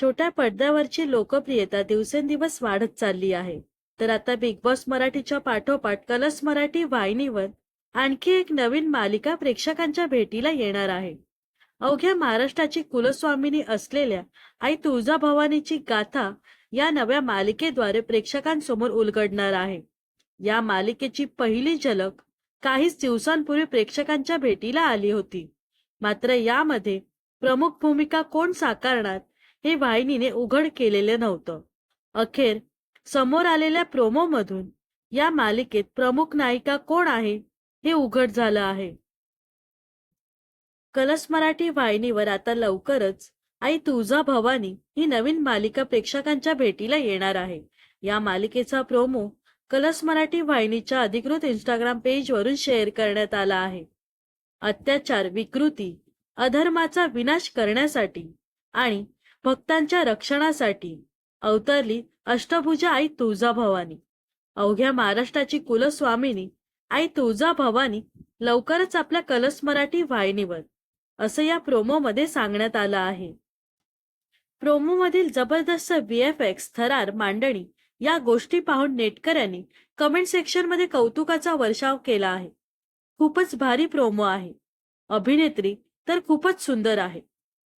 छोट्या पडद्यावरची लोकप्रियता दिवसेंदिवस वाढत चालली आहे. तर आता बिग बॉस मराठीच्या पाठोपाठ कलर्स मराठी वाहिनीवर आणखी एक नवीन मालिका प्रेक्षकांच्या भेटीला येणार आहे. अवघ्या महाराष्ट्राची कुलस्वामिनी असलेल्या आई तुळजाभवानीची गाथा या नव्या मालिकेद्वारे प्रेक्षकांसमोर उलगडणार आहे. या मालिकेची पहिली झलक काहीच दिवसांपूर्वी प्रेक्षकांच्या भेटीला आली होती. मात्र यामध्ये प्रमुख भूमिका कोण साकारणार हे वाहिनीने उघड केलेले नव्हतं. अखेर समोर आलेल्या प्रोमोमधून या मालिकेत प्रमुख नायिका कोण आहे हे उघड झालं आहे. कलस मराठी वाहिनीवर आता लवकरच आई तुळजा भवानी ही नवीन मालिका प्रेक्षकांच्या भेटीला येणार आहे. या मालिकेचा प्रोमो कलस मराठी वाहिनीच्या अधिकृत इंस्टाग्राम पेजवरून शेअर करण्यात आला आहे. अत्याचार विकृती अधर्माचा विनाश करण्यासाठी आणि भक्तांच्या रक्षणासाठी अवतरली अष्टभुजा आई तुळजाभवानी. अवघ्या महाराष्ट्राची कुलस्वामिनी आई तुळजाभवानी लवकरच आपल्या कलस मराठी वाहिनीवर असं या प्रोमोमध्ये सांगण्यात आलं आहे. प्रोमोमधील जबरदस्त व्हीएफएक्स थरार मांडणी या गोष्टी पाहून नेटकऱ्यांनी कमेंट सेक्शनमध्ये कौतुकाचा वर्षाव केला आहे. खूपच भारी प्रोमो आहे. अभिनेत्री तर खूपच सुंदर आहे.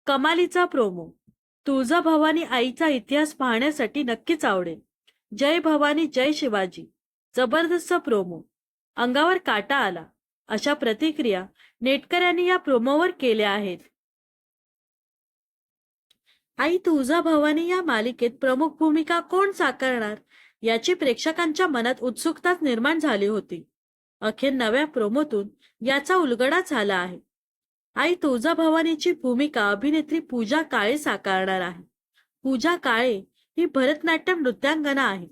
कमालीचा प्रोमो. तुळजा भवानी आईचा इतिहास पाहण्यासाठी नक्कीच आवडेल. जय भवानी जय शिवाजी. जबरदस्त प्रोमो. अंगावर काटा आला. अशा प्रतिक्रिया नेटकऱ्यांनी या प्रोमोवर केल्या आहेत. आई तुळजा भवानी या मालिकेत प्रमुख भूमिका कोण साकारणार? याची प्रेक्षकांच्या मनात उत्सुकताच निर्माण झाली होती. अखेर नव्या प्रोमोतून याचा उलगडा झाला आहे. आई तुळजाभवानीची भूमिका अभिनेत्री पूजा काळे साकारणार आहे. पूजा काळे ही भरतनाट्यम नृत्यांगना आहे.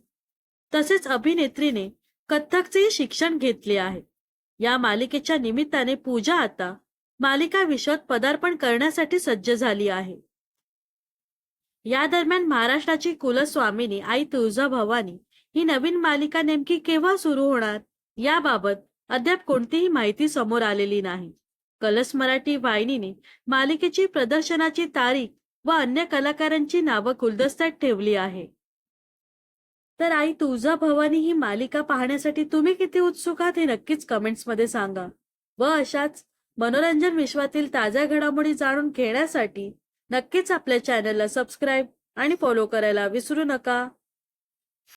तसेच अभिनेत्रीने कथ्थकचेही शिक्षण घेतले आहे. या मालिकेच्या निमित्ताने पूजा आता मालिका विश्वात पदार्पण करण्यासाठी सज्ज झाली आहे. या दरम्यान महाराष्ट्राची कुलस्वामिनी आई तुळजाभवानी ही नवीन मालिका नेमकी केव्हा सुरू होणार याबाबत अद्याप कोणतीही माहिती समोर आलेली नाही. कलस मराठी वाहिनीने मालिकेची प्रदर्शनाची तारीख व अन्य कलाकारांची नावं गुलदस्त्यात ठेवली आहे. तर आई तुळजा भवानी ही मालिका पाहण्यासाठी तुम्ही किती उत्सुक आहात हे नक्कीच कमेंट्समध्ये सांगा. व अशाच मनोरंजन विश्वातील ताज्या घडामोडी जाणून घेण्यासाठी नक्कीच आपल्या चॅनलला सबस्क्राईब आणि फॉलो करायला विसरू नका.